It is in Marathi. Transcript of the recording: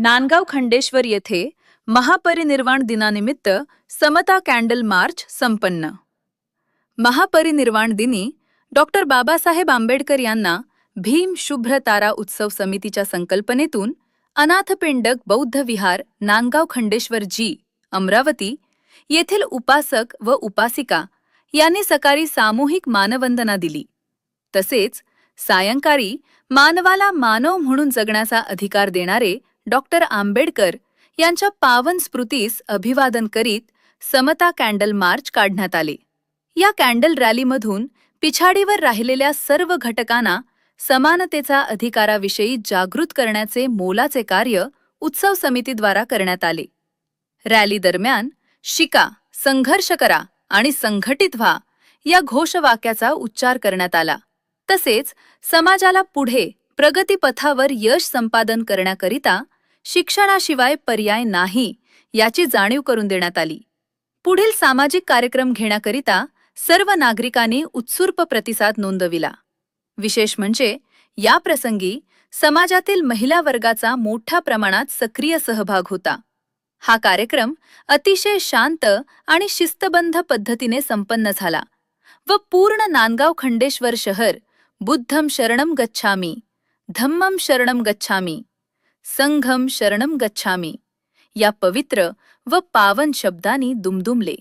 नांदगाव खंडेश्वर येथे महापरिनिर्वाण दिनानिमित्त समता कॅन्डल मार्च संपन्न. महापरिनिर्वाण दिनी डॉक्टर बाबासाहेब आंबेडकर यांना भीम शुभ्र तारा उत्सव समितीच्या संकल्पनेतून अनाथपिंडक बौद्ध विहार नांदगाव खंडेश्वर जी अमरावती येथील उपासक व उपासिका यांनी सकाळी सामूहिक मानवंदना दिली. तसेच सायंकाळी मानवाला मानव म्हणून जगण्याचा अधिकार देणारे डॉक्टर आंबेडकर यांच्या पावन स्मृतीस अभिवादन करीत समता कॅन्डल मार्च काढण्यात आले. या कॅन्डल रॅलीमधून पिछाडीवर राहिलेल्या सर्व घटकांना समानतेचा अधिकाराविषयी जागृत करण्याचे मोलाचे कार्य उत्सव समितीद्वारा करण्यात आले. रॅली दरम्यान शिका संघर्ष करा आणि संघटित व्हा या घोषवाक्याचा उच्चार करण्यात आला. तसेच समाजाला पुढे प्रगतीपथावर यश संपादन करण्याकरिता शिक्षणाशिवाय पर्याय नाही याची जाणीव करून देण्यात आली. पुढील सामाजिक कार्यक्रम घेण्याकरिता सर्व नागरिकांनी उत्सूर्प प्रतिसाद नोंदविला. विशेष म्हणजे या प्रसंगी समाजातील महिला वर्गाचा मोठ्या प्रमाणात सक्रिय सहभाग होता. हा कार्यक्रम अतिशय शांत आणि शिस्तबंध पद्धतीने संपन्न झाला व पूर्ण नांदगाव खंडेश्वर शहर बुद्धम शरणम गच्छामी धम्मम शरणम गच्छामी संघम शरणम गच्छामी. या पवित्र व पावन शब्दाने दुमदुमले.